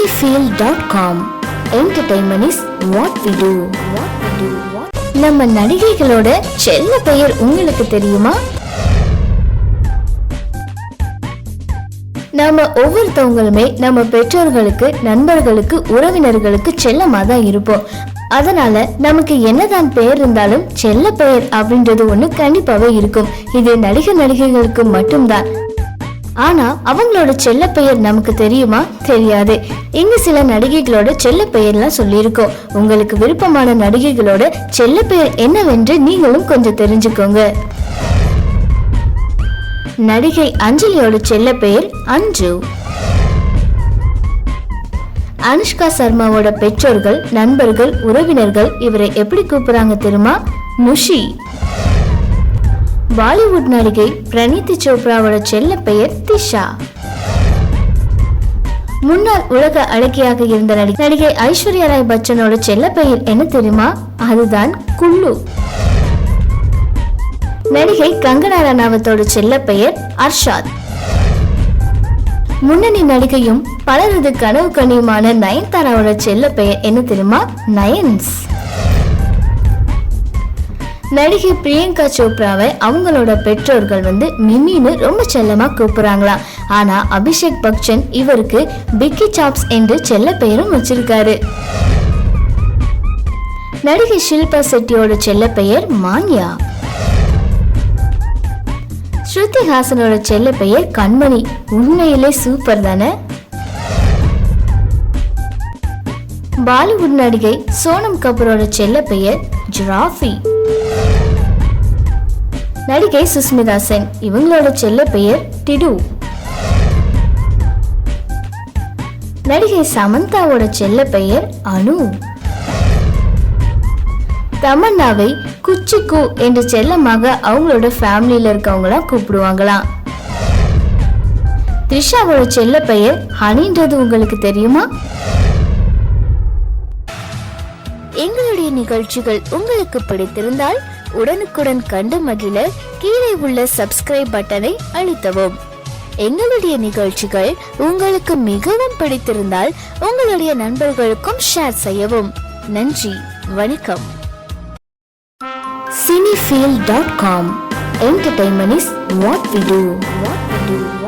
cinefield.com entertainment is what we do what we do. நம்ம நடிகைகளோட செல்ல பெயர் உங்களுக்கு தெரியுமா? நாம ஒவ்வொருத்தவங்களுமே நம்ம பெற்றோர்களுக்கு நண்பர்களுக்கு உறவினர்களுக்கு செல்லமா தான் இருப்போம். அதனால நமக்கு என்னதான் பெயர் இருந்தாலும் செல்ல பெயர் அப்படின்றது ஒண்ணு கண்டிப்பாவே இருக்கும். இது நடிகர் நடிகைகளுக்கு மட்டும்தான். ஆனா அவங்களோட செல்ல பெயர் நமக்கு தெரியுமா? தெரியாது. இங்க சில நடிகைகளோட செல்ல பெயர்லாம் சொல்லியிருக்கோம். உங்களுக்கு விருப்பமான நடிகைகளோட செல்ல பெயர் என்னவென்று நீங்களும் கொஞ்சம் தெரிஞ்சுக்கோங்க. நடிகை அஞ்சலியோட செல்ல பெயர் அஞ்சு அனுஷ்கா சர்மாவோட பெற்றோர்கள் நண்பர்கள் உறவினர்கள் இவரை எப்படி கூப்பிடுறாங்க தெரியுமா? முஷி. பாலிவுட் நடிகை பிரணீதி சோப்ராவோட செல்ல பெயர் திஷா. முன்னாள் உலக அழகியாக இருந்த நடிகை நடிகை ஐஸ்வர்யா ராய் பச்சனோட செல்ல பெயர் என்ன தெரியுமா? அதுதான் குல்லு. நடிகை கங்கனா ரனாவத்தோட செல்ல பெயர் அர்ஷாத். முன்னணி நடிகையும் பலரது கனவு கனியுமான நயன்தாராவோட செல்ல பெயர் என்ன தெரியுமா? நயன்ஸ். நடிகை பிரியங்கா சோப்ராவை அவங்களோட பெற்றோர்கள் வந்து மிமின்னு ரொம்ப செல்லமாக கூப்பிடுறாங்களாம் ஆனால் அபிஷேக் பச்சன் இவருக்கு பிக்கி சாப்ஸ் என்று செல்ல பெயரும் வச்சிருக்காரு. நடிகை ஷில்பா செட்டியோட செல்ல பெயர் மான்யா. ஸ்ருதி ஹாசனோட செல்ல பெயர் கண்மணி. உண்மையிலே சூப்பர் தானே? பாலிவுட் நடிகை சோனம் கபூரோட செல்ல பெயர் ஜிராஃபி. நடிகை சுஸ்மிதா சென். இவங்களோட செல்ல பெயர் டிடு. நடிகை சமந்தாவோட செல்ல பெயர் அனு. தமன்னாவை குச்சிக்கு என்ற செல்லமாக அவங்களோட ஃபேமிலியில இருக்கவங்களாம் கூப்பிடுவாங்களாம். த்ரிஷாவோட செல்ல பெயர் ஹனின்றது உங்களுக்கு தெரியுமா? எங்களுடைய நிகழ்ச்சிகள் உங்களுக்கு பிடித்திருந்தால் உடனுக்குடன் கண்டு மகிழ கீழே உள்ள சப்ஸ்கிரைப் பட்டனை அழுத்தவும். எங்களுடைய நிகழ்ச்சிகள் உங்களுக்கு மிகவும் பிடித்திருந்தால் உங்களுடைய நண்பர்களுக்கும் ஷேர் செய்யவும். நன்றி வணக்கம். Cinefeel dot com entertainment is what we do what we do